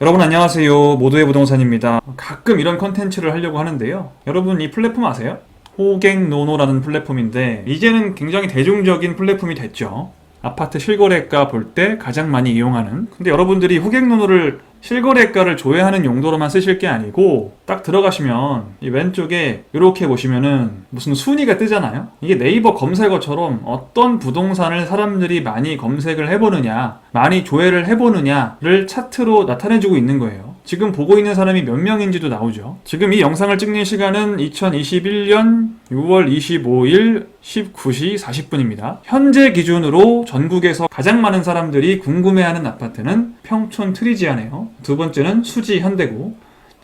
여러분 안녕하세요. 모두의 부동산입니다. 가끔 이런 컨텐츠를 하려고 하는데요. 여러분 이 플랫폼 아세요? 호갱노노라는 플랫폼인데 이제는 굉장히 대중적인 플랫폼이 됐죠. 아파트 실거래가 볼 때 가장 많이 이용하는. 근데 여러분들이 호갱노노를 실거래가를 조회하는 용도로만 쓰실 게 아니고 딱 들어가시면 이 왼쪽에 이렇게 보시면은 무슨 순위가 뜨잖아요. 이게 네이버 검색어처럼 어떤 부동산을 사람들이 많이 검색을 해보느냐, 많이 조회를 해보느냐를 차트로 나타내주고 있는 거예요. 지금 보고 있는 사람이 몇 명인지도 나오죠. 지금 이 영상을 찍는 시간은 2021년 6월 25일 19시 40분입니다. 현재 기준으로 전국에서 가장 많은 사람들이 궁금해하는 아파트는 평촌 트리지아네요. 두 번째는 수지 현대구,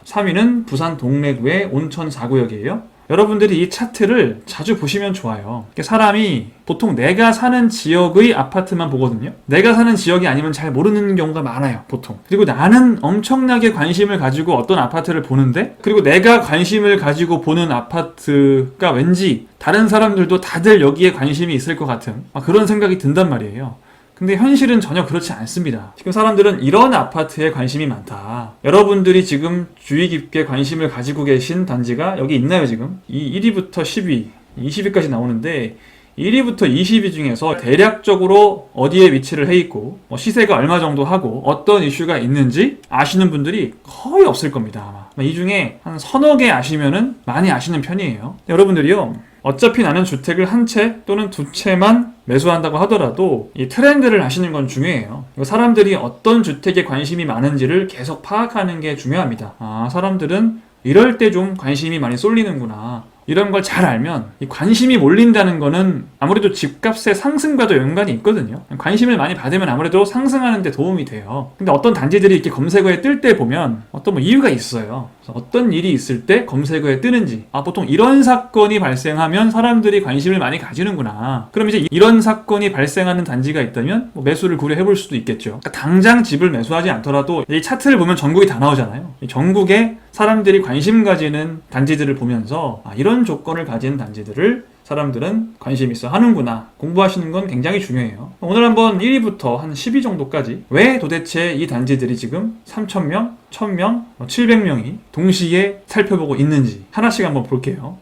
3위는 부산 동래구의 온천 4구역이에요. 여러분들이 이 차트를 자주 보시면 좋아요. 사람이 보통 내가 사는 지역의 아파트만 보거든요. 내가 사는 지역이 아니면 잘 모르는 경우가 많아요, 보통. 그리고 나는 엄청나게 관심을 가지고 어떤 아파트를 보는데, 그리고 내가 관심을 가지고 보는 아파트가 왠지 다른 사람들도 다들 여기에 관심이 있을 것 같은 막 그런 생각이 든단 말이에요. 근데 현실은 전혀 그렇지 않습니다. 지금 사람들은 이런 아파트에 관심이 많다. 여러분들이 지금 주의 깊게 관심을 가지고 계신 단지가 여기 있나요, 지금? 이 1위부터 10위, 20위까지 나오는데 1위부터 20위 중에서 대략적으로 어디에 위치를 해 있고 뭐 시세가 얼마 정도 하고 어떤 이슈가 있는지 아시는 분들이 거의 없을 겁니다. 아마 이 중에 한 서너 개 아시면은 많이 아시는 편이에요. 여러분들이요. 어차피 나는 주택을 한 채 또는 두 채만 매수한다고 하더라도 이 트렌드를 아시는 건 중요해요. 사람들이 어떤 주택에 관심이 많은지를 계속 파악하는 게 중요합니다. 아, 사람들은 이럴 때 좀 관심이 많이 쏠리는구나. 이런 걸 잘 알면 이 관심이 몰린다는 거는 아무래도 집값의 상승과도 연관이 있거든요. 관심을 많이 받으면 아무래도 상승하는 데 도움이 돼요. 근데 어떤 단지들이 이렇게 검색어에 뜰 때 보면 어떤 뭐 이유가 있어요. 어떤 일이 있을 때 검색어에 뜨는지. 아, 보통 이런 사건이 발생하면 사람들이 관심을 많이 가지는구나. 그럼 이제 이런 사건이 발생하는 단지가 있다면 뭐 매수를 고려해 볼 수도 있겠죠. 그러니까 당장 집을 매수하지 않더라도 이 차트를 보면 전국이 다 나오잖아요. 이 전국에 사람들이 관심 가지는 단지들을 보면서 아, 이런 조건을 가진 단지들을 사람들은 관심 있어 하는구나. 공부하시는 건 굉장히 중요해요. 오늘 한번 1위부터 한 10위 정도까지 왜 도대체 이 단지들이 지금 3,000명, 1,000명, 700명이 동시에 살펴보고 있는지 하나씩 한번 볼게요.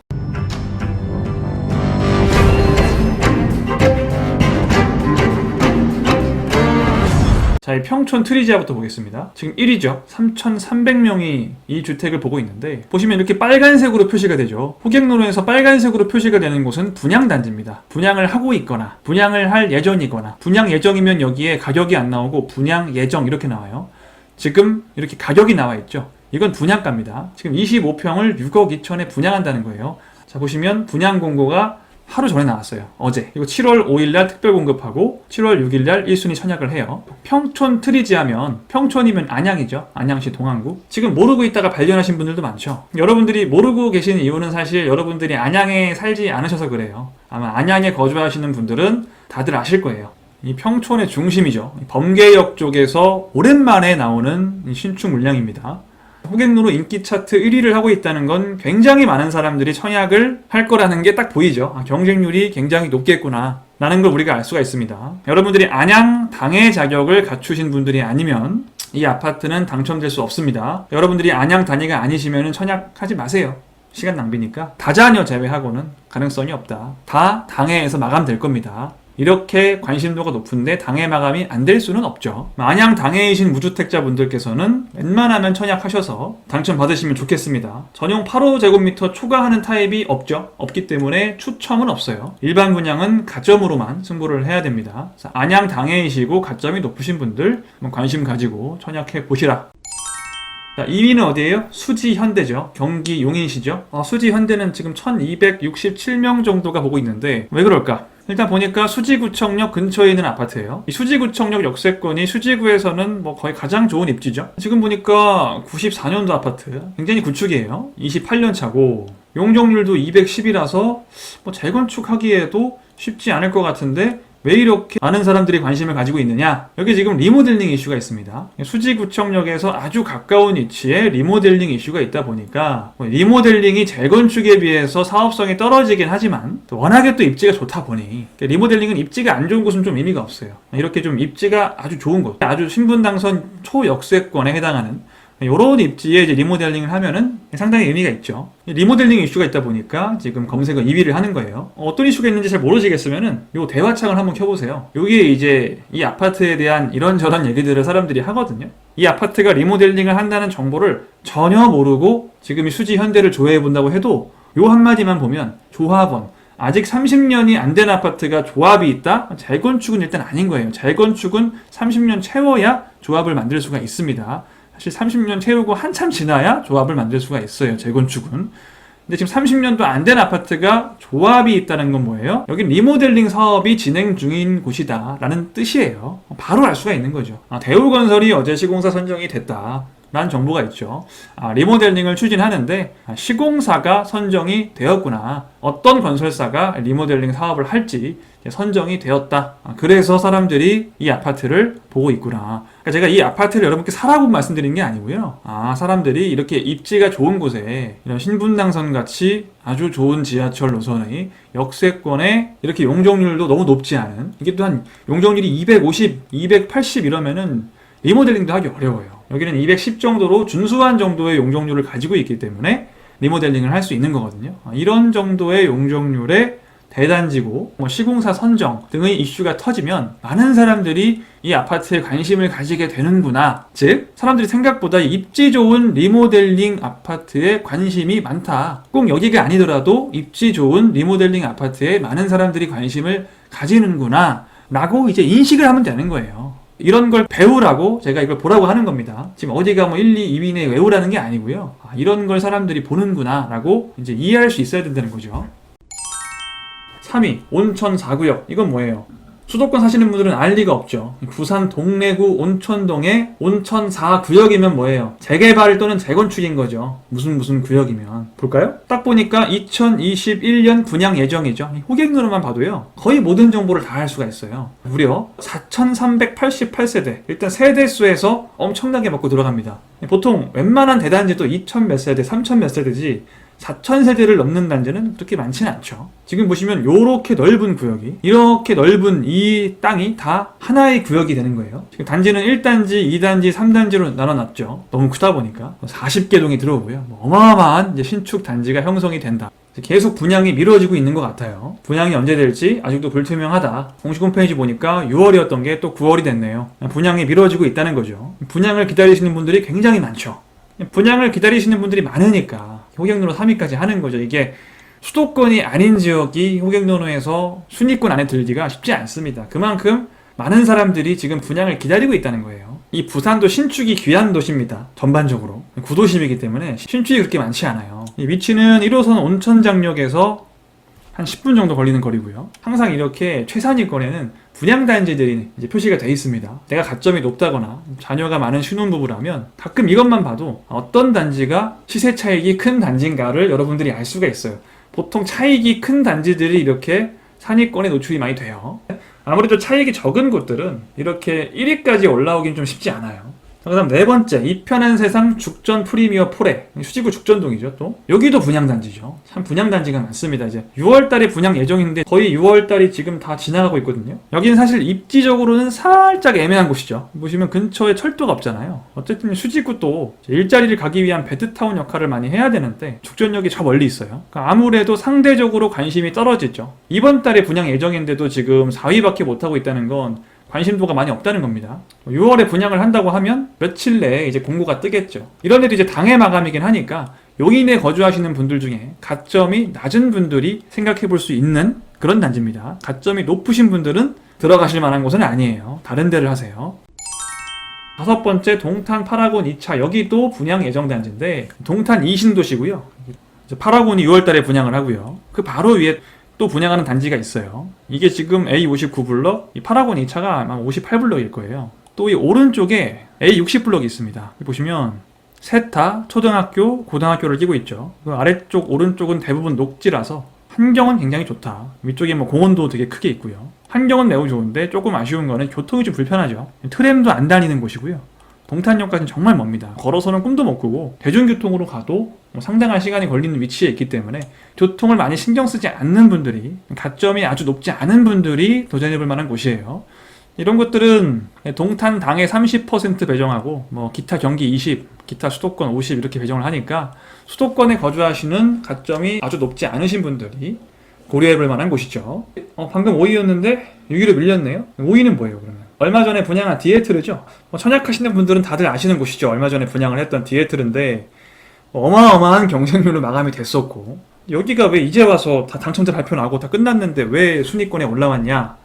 자, 이 평촌 트리지아부터 보겠습니다. 지금 1위죠. 3,300명이 이 주택을 보고 있는데 보시면 이렇게 빨간색으로 표시가 되죠. 호객노로에서 빨간색으로 표시가 되는 곳은 분양 단지입니다. 분양을 하고 있거나 분양을 할 예정이거나 분양 예정이면 여기에 가격이 안 나오고 분양 예정 이렇게 나와요. 지금 이렇게 가격이 나와 있죠. 이건 분양가입니다. 지금 25평을 6억 2천에 분양한다는 거예요. 자, 보시면 분양 공고가 하루 전에 나왔어요. 어제. 그리고 7월 5일날 특별 공급하고 7월 6일날 1순위 청약을 해요. 평촌 트리지하면 평촌이면 안양이죠. 안양시 동안구. 지금 모르고 있다가 발견하신 분들도 많죠. 여러분들이 모르고 계신 이유는 사실 여러분들이 안양에 살지 않으셔서 그래요. 아마 안양에 거주하시는 분들은 다들 아실 거예요. 이 평촌의 중심이죠. 범계역 쪽에서 오랜만에 나오는 이 신축 물량입니다. 호객노로 인기 차트 1위를 하고 있다는 건 굉장히 많은 사람들이 청약을 할 거라는 게 딱 보이죠. 아, 경쟁률이 굉장히 높겠구나. 라는 걸 우리가 알 수가 있습니다. 여러분들이 안양 당해 자격을 갖추신 분들이 아니면 이 아파트는 당첨될 수 없습니다. 여러분들이 안양 단위가 아니시면 청약하지 마세요. 시간 낭비니까 다자녀 제외하고는 가능성이 없다. 다 당해에서 마감될 겁니다. 이렇게 관심도가 높은데 당해 마감이 안 될 수는 없죠. 만약 당해이신 무주택자분들께서는 웬만하면 청약하셔서 당첨 받으시면 좋겠습니다. 전용 8호 제곱미터 초과하는 타입이 없죠. 없기 때문에 추첨은 없어요. 일반 분양은 가점으로만 승부를 해야 됩니다. 안양 당해이시고 가점이 높으신 분들 관심 가지고 청약해 보시라. 자, 2위는 어디예요? 수지 현대죠. 경기 용인시죠. 어, 수지 현대는 지금 1267명 정도가 보고 있는데 왜 그럴까? 일단 보니까 수지구청역 근처에 있는 아파트예요. 이 수지구청역 역세권이 수지구에서는 뭐 거의 가장 좋은 입지죠. 지금 보니까 94년도 아파트, 굉장히 구축이에요. 28년 차고 용적률도 210이라서 뭐 재건축하기에도 쉽지 않을 것 같은데 왜 이렇게 많은 사람들이 관심을 가지고 있느냐? 여기 지금 리모델링 이슈가 있습니다. 수지구청역에서 아주 가까운 위치에 리모델링 이슈가 있다 보니까 뭐 리모델링이 재건축에 비해서 사업성이 떨어지긴 하지만 또 워낙에 또 입지가 좋다 보니 리모델링은 입지가 안 좋은 곳은 좀 의미가 없어요. 이렇게 좀 입지가 아주 좋은 곳, 아주 신분 당선 초역세권에 해당하는 이런 입지에 이제 리모델링을 하면은 상당히 의미가 있죠. 리모델링 이슈가 있다 보니까 지금 검색어 2위를 하는 거예요. 어, 어떤 이슈가 있는지 잘 모르시겠으면은 요 대화창을 한번 켜보세요. 여기에 이제 이 아파트에 대한 이런저런 얘기들을 사람들이 하거든요. 이 아파트가 리모델링을 한다는 정보를 전혀 모르고 지금 이 수지 현대를 조회해 본다고 해도 요 한마디만 보면 조합원 아직 30년이 안 된 아파트가 조합이 있다? 재건축은 일단 아닌 거예요. 재건축은 30년 채워야 조합을 만들 수가 있습니다. 사실 30년 채우고 한참 지나야 조합을 만들 수가 있어요. 재건축은. 근데 지금 30년도 안 된 아파트가 조합이 있다는 건 뭐예요? 여기 리모델링 사업이 진행 중인 곳이다 라는 뜻이에요. 바로 알 수가 있는 거죠. 아, 대우건설이 어제 시공사 선정이 됐다. 라는 정보가 있죠. 아, 리모델링을 추진하는데 아, 시공사가 선정이 되었구나. 어떤 건설사가 리모델링 사업을 할지 선정이 되었다. 아, 그래서 사람들이 이 아파트를 보고 있구나. 그러니까 제가 이 아파트를 여러분께 사라고 말씀드린 게 아니고요. 아, 사람들이 이렇게 입지가 좋은 곳에 이런 신분당선 같이 아주 좋은 지하철 노선의 역세권에 이렇게 용적률도 너무 높지 않은 이게 또한 용적률이 250, 280 이러면은 리모델링도 하기 어려워요. 여기는 210 정도로 준수한 정도의 용적률을 가지고 있기 때문에 리모델링을 할 수 있는 거거든요. 아, 이런 정도의 용적률의 대단지고 뭐 시공사 선정 등의 이슈가 터지면 많은 사람들이 이 아파트에 관심을 가지게 되는구나. 즉, 사람들이 생각보다 입지 좋은 리모델링 아파트에 관심이 많다. 꼭 여기가 아니더라도 입지 좋은 리모델링 아파트에 많은 사람들이 관심을 가지는구나. 라고 이제 인식을 하면 되는 거예요. 이런 걸 배우라고 제가 이걸 보라고 하는 겁니다. 지금 어디가 뭐 1, 2, 2위 내 외우라는 게 아니고요. 아, 이런 걸 사람들이 보는구나 라고 이제 이해할 수 있어야 된다는 거죠. 3위 온천 4구역 이건 뭐예요? 수도권 사시는 분들은 알 리가 없죠. 부산 동래구 온천동의 온천 4구역이면 뭐예요? 재개발 또는 재건축인 거죠. 무슨 무슨 구역이면. 볼까요? 딱 보니까 2021년 분양 예정이죠. 이 호객로만 봐도요. 거의 모든 정보를 다 알 수가 있어요. 무려 4,388세대. 일단 세대수에서 엄청나게 먹고 들어갑니다. 보통 웬만한 대단지도 2,000몇 세대, 3,000몇 세대지 4,000세대를 넘는 단지는 그렇게 많지는 않죠. 지금 보시면 이렇게 넓은 구역이 이렇게 넓은 이 땅이 다 하나의 구역이 되는 거예요. 지금 단지는 1단지, 2단지, 3단지로 나눠놨죠. 너무 크다 보니까 40개 동이 들어오고요. 뭐 어마어마한 신축 단지가 형성이 된다. 계속 분양이 미뤄지고 있는 것 같아요. 분양이 언제 될지 아직도 불투명하다. 공식 홈페이지 보니까 6월이었던 게 또 9월이 됐네요. 분양이 미뤄지고 있다는 거죠. 분양을 기다리시는 분들이 굉장히 많죠. 분양을 기다리시는 분들이 많으니까 호객노노 3위까지 하는 거죠. 이게 수도권이 아닌 지역이 호객노노에서 순위권 안에 들기가 쉽지 않습니다. 그만큼 많은 사람들이 지금 분양을 기다리고 있다는 거예요. 이 부산도 신축이 귀한 도시입니다. 전반적으로. 구도심이기 때문에 신축이 그렇게 많지 않아요. 이 위치는 1호선 온천장역에서 한 10분 정도 걸리는 거리고요. 항상 이렇게 최상위권에는 분양단지들이 이제 표시가 돼 있습니다. 내가 가점이 높다거나 자녀가 많은 신혼부부라면 가끔 이것만 봐도 어떤 단지가 시세 차익이 큰 단지인가를 여러분들이 알 수가 있어요. 보통 차익이 큰 단지들이 이렇게 상위권에 노출이 많이 돼요. 아무래도 차익이 적은 곳들은 이렇게 1위까지 올라오긴 좀 쉽지 않아요. 그 다음 네 번째, 이 편한 세상 죽전 프리미어 포레. 수지구 죽전동이죠, 또. 여기도 분양단지죠. 참 분양단지가 많습니다, 이제. 6월달에 분양 예정인데 거의 6월달이 지금 다 지나가고 있거든요. 여기는 사실 입지적으로는 살짝 애매한 곳이죠. 보시면 근처에 철도가 없잖아요. 어쨌든 수지구 또 일자리를 가기 위한 베드타운 역할을 많이 해야 되는데 죽전역이 저 멀리 있어요. 그러니까 아무래도 상대적으로 관심이 떨어지죠. 이번 달에 분양 예정인데도 지금 4위밖에 못하고 있다는 건 관심도가 많이 없다는 겁니다. 6월에 분양을 한다고 하면 며칠 내에 이제 공고가 뜨겠죠. 이런 애도 이제 당해 마감이긴 하니까 용인에 거주하시는 분들 중에 가점이 낮은 분들이 생각해 볼 수 있는 그런 단지입니다. 가점이 높으신 분들은 들어가실 만한 곳은 아니에요. 다른 데를 하세요. 다섯 번째 동탄 파라곤 2차 여기도 분양 예정 단지인데 동탄 이신도시고요. 이제 파라곤이 6월 달에 분양을 하고요. 그 바로 위에 또 분양하는 단지가 있어요. 이게 지금 A59 블럭, 이 파라곤 2차가 아마 58블럭일 거예요. 또 이 오른쪽에 A60 블럭이 있습니다. 보시면 세타, 초등학교, 고등학교를 끼고 있죠. 그 아래쪽, 오른쪽은 대부분 녹지라서 환경은 굉장히 좋다. 위쪽에 뭐 공원도 되게 크게 있고요. 환경은 매우 좋은데 조금 아쉬운 거는 교통이 좀 불편하죠. 트램도 안 다니는 곳이고요. 동탄역까지는 정말 멉니다. 걸어서는 꿈도 못 꾸고 대중교통으로 가도 뭐 상당한 시간이 걸리는 위치에 있기 때문에 교통을 많이 신경 쓰지 않는 분들이 가점이 아주 높지 않은 분들이 도전해볼 만한 곳이에요. 이런 것들은 동탄 당에 30% 배정하고 뭐 기타 경기 20, 기타 수도권 50 이렇게 배정을 하니까 수도권에 거주하시는 가점이 아주 높지 않으신 분들이 고려해볼 만한 곳이죠. 어, 방금 5위였는데 6위로 밀렸네요. 5위는 뭐예요, 그러면? 얼마 전에 분양한 디에트르죠. 뭐 천약하시는 분들은 다들 아시는 곳이죠. 얼마 전에 분양을 했던 디에트르인데 어마어마한 경쟁률로 마감이 됐었고 여기가 왜 이제 와서 다 당첨자 발표 나고 다 끝났는데 왜 순위권에 올라왔냐?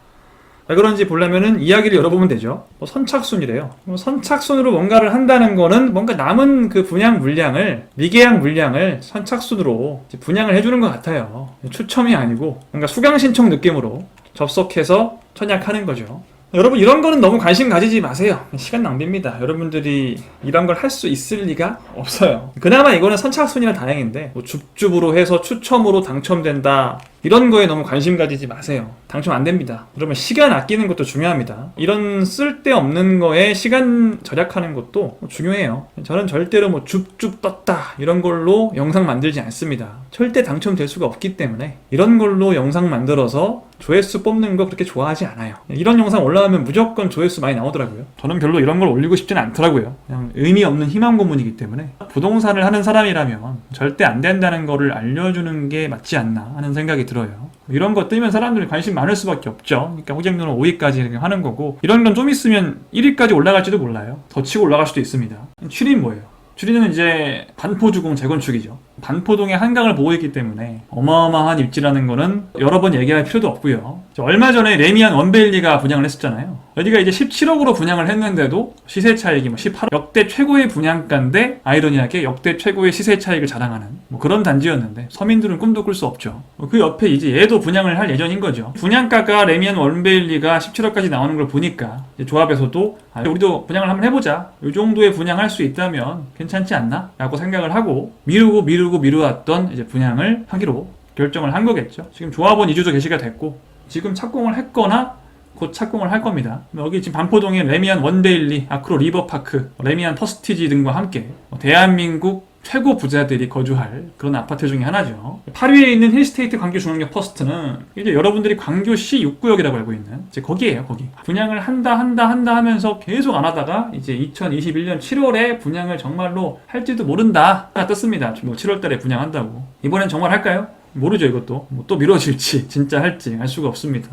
왜 그런지 보려면은 이야기를 열어보면 되죠. 뭐 선착순이래요. 뭐 선착순으로 뭔가를 한다는 거는 뭔가 남은 그 분양 물량을 미계약 물량을 선착순으로 분양을 해주는 것 같아요. 추첨이 아니고 뭔가 수강 신청 느낌으로 접속해서 청약하는 거죠. 여러분 이런 거는 너무 관심 가지지 마세요. 시간 낭비입니다. 여러분들이 이런 걸 할 수 있을 리가 없어요. 그나마 이거는 선착순이라 다행인데 뭐 줍줍으로 해서 추첨으로 당첨된다 이런 거에 너무 관심 가지지 마세요. 당첨 안 됩니다. 그러면 시간 아끼는 것도 중요합니다. 이런 쓸데없는 거에 시간 절약하는 것도 중요해요. 저는 절대로 뭐 줍줍 떴다 이런 걸로 영상 만들지 않습니다. 절대 당첨될 수가 없기 때문에 이런 걸로 영상 만들어서 조회수 뽑는 거 그렇게 좋아하지 않아요. 이런 영상 올라가면 무조건 조회수 많이 나오더라고요. 저는 별로 이런 걸 올리고 싶진 않더라고요. 그냥 의미 없는 희망 고문이기 때문에 부동산을 하는 사람이라면 절대 안 된다는 거를 알려주는 게 맞지 않나 하는 생각이 들어요. 이런 거 뜨면 사람들이 관심 많을 수밖에 없죠. 그러니까 호갱로는 5위까지 이렇게 하는 거고 이런 건 좀 있으면 1위까지 올라갈지도 몰라요. 더 치고 올라갈 수도 있습니다. 7위는 뭐예요? 7위는 이제 반포주공 재건축이죠. 반포동의 한강을 보고 있기 때문에 어마어마한 입지라는 거는 여러 번 얘기할 필요도 없고요. 저 얼마 전에 레미안 원베일리가 분양을 했었잖아요. 여기가 이제 17억으로 분양을 했는데도 시세 차익이 뭐 18억 역대 최고의 분양가인데 아이러니하게 역대 최고의 시세 차익을 자랑하는 뭐 그런 단지였는데 서민들은 꿈도 꿀 수 없죠. 그 옆에 이제 얘도 분양을 할 예정인 거죠. 분양가가 레미안 원베일리가 17억까지 나오는 걸 보니까 조합에서도 아, 우리도 분양을 한번 해보자. 이 정도의 분양할 수 있다면 괜찮지 않나? 라고 생각을 하고 미루고 미루고 미루었던 이제 분양을 하기로 결정을 한 거겠죠. 지금 조합원 2주도 개시가 됐고 지금 착공을 했거나 곧 착공을 할 겁니다. 여기 지금 반포동에 레미안 원데일리, 아크로 리버파크, 레미안 퍼스티지 등과 함께 대한민국 최고 부자들이 거주할 그런 아파트 중에 하나죠. 8위에 있는 힐스테이트 광교 중앙역 퍼스트는 이제 여러분들이 광교시 6구역이라고 알고 있는 이제 거기에요, 거기. 분양을 한다, 한다, 한다 하면서 계속 안 하다가 이제 2021년 7월에 분양을 정말로 할지도 모른다. 가 떴습니다. 뭐 7월 달에 분양한다고. 이번엔 정말 할까요? 모르죠, 이것도. 뭐 또 미뤄질지, 진짜 할지 알 수가 없습니다.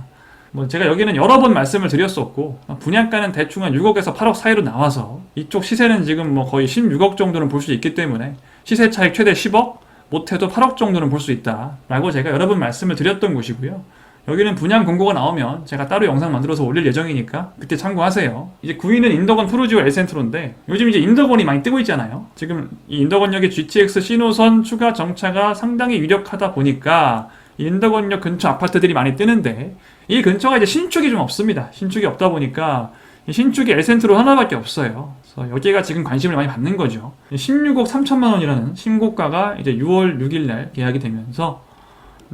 뭐 제가 여기는 여러 번 말씀을 드렸었고 분양가는 대충 한 6억에서 8억 사이로 나와서 이쪽 시세는 지금 뭐 거의 16억 정도는 볼 수 있기 때문에 시세 차익 최대 10억 못해도 8억 정도는 볼 수 있다라고 제가 여러 번 말씀을 드렸던 곳이고요. 여기는 분양 공고가 나오면 제가 따로 영상 만들어서 올릴 예정이니까 그때 참고하세요. 이제 9위는 인덕원 푸르지오 엘센트로인데 요즘 이제 인덕원이 많이 뜨고 있잖아요. 지금 이 인덕원역의 GTX 신호선 추가 정차가 상당히 유력하다 보니까 인덕원역 근처 아파트들이 많이 뜨는데 이 근처가 이제 신축이 좀 없습니다. 신축이 없다 보니까 이 신축이 엘센트로 하나밖에 없어요. 그래서 여기가 지금 관심을 많이 받는 거죠. 16억 3천만 원이라는 신고가가 이제 6월 6일 날 계약이 되면서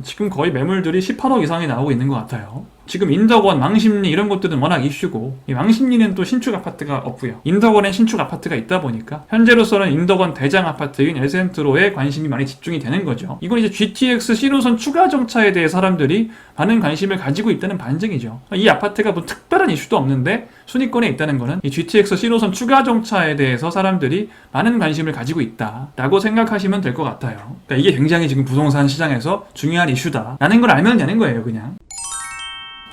지금 거의 매물들이 18억 이상이 나오고 있는 것 같아요. 지금 인덕원, 망심리 이런 것들은 워낙 이슈고 이 망심리는 또 신축 아파트가 없고요. 인덕원엔 신축 아파트가 있다 보니까 현재로서는 인덕원 대장 아파트인 에센트로에 관심이 많이 집중이 되는 거죠. 이건 이제 GTX 신호선 추가 정차에 대해 사람들이 많은 관심을 가지고 있다는 반증이죠. 이 아파트가 뭐 특별한 이슈도 없는데 순위권에 있다는 거는 이 GTX 신호선 추가 정차에 대해서 사람들이 많은 관심을 가지고 있다라고 생각하시면 될 것 같아요. 그러니까 이게 굉장히 지금 부동산 시장에서 중요한 이슈다라는 걸 알면 되는 거예요, 그냥.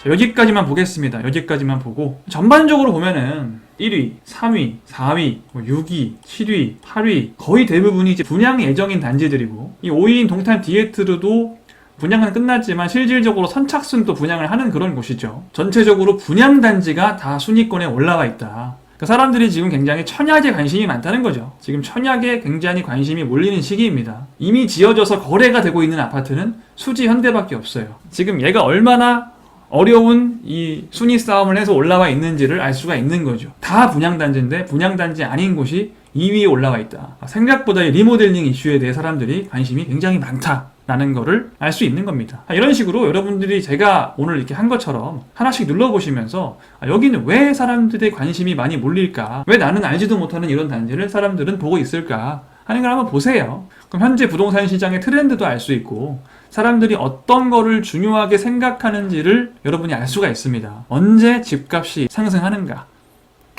자, 여기까지만 보겠습니다. 여기까지만 보고 전반적으로 보면은 1위, 3위, 4위, 6위, 7위, 8위 거의 대부분이 이제 분양 예정인 단지들이고 이 5위인 동탄 디에트르도 분양은 끝났지만 실질적으로 선착순도 분양을 하는 그런 곳이죠. 전체적으로 분양 단지가 다 순위권에 올라와 있다. 그러니까 사람들이 지금 굉장히 천약에 관심이 많다는 거죠. 지금 천약에 굉장히 관심이 몰리는 시기입니다. 이미 지어져서 거래가 되고 있는 아파트는 수지 현대밖에 없어요. 지금 얘가 얼마나 어려운 이 순위 싸움을 해서 올라와 있는지를 알 수가 있는 거죠. 다 분양단지인데 분양단지 아닌 곳이 2위에 올라와 있다. 생각보다 이 리모델링 이슈에 대해 사람들이 관심이 굉장히 많다. 라는 거를 알 수 있는 겁니다. 아, 이런 식으로 여러분들이 제가 오늘 이렇게 한 것처럼 하나씩 눌러보시면서 아, 여기는 왜 사람들의 관심이 많이 몰릴까? 왜 나는 알지도 못하는 이런 단지를 사람들은 보고 있을까? 하는 걸 한번 보세요. 그럼 현재 부동산 시장의 트렌드도 알 수 있고 사람들이 어떤 거를 중요하게 생각하는지를 여러분이 알 수가 있습니다. 언제 집값이 상승하는가?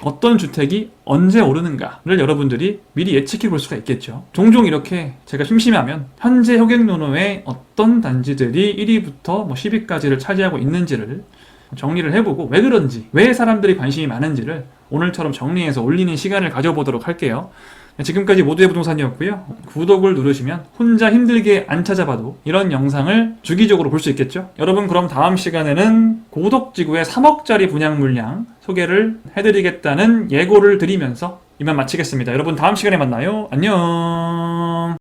어떤 주택이 언제 오르는가를 여러분들이 미리 예측해 볼 수가 있겠죠. 종종 이렇게 제가 심심하면 현재 효객노노의 어떤 단지들이 1위부터 뭐 10위까지를 차지하고 있는지를 정리를 해보고 왜 그런지, 왜 사람들이 관심이 많은지를 오늘처럼 정리해서 올리는 시간을 가져보도록 할게요. 지금까지 모두의 부동산이었고요. 구독을 누르시면 혼자 힘들게 안 찾아봐도 이런 영상을 주기적으로 볼 수 있겠죠. 여러분 그럼 다음 시간에는 고덕지구의 3억짜리 분양 물량 소개를 해드리겠다는 예고를 드리면서 이만 마치겠습니다. 여러분 다음 시간에 만나요. 안녕.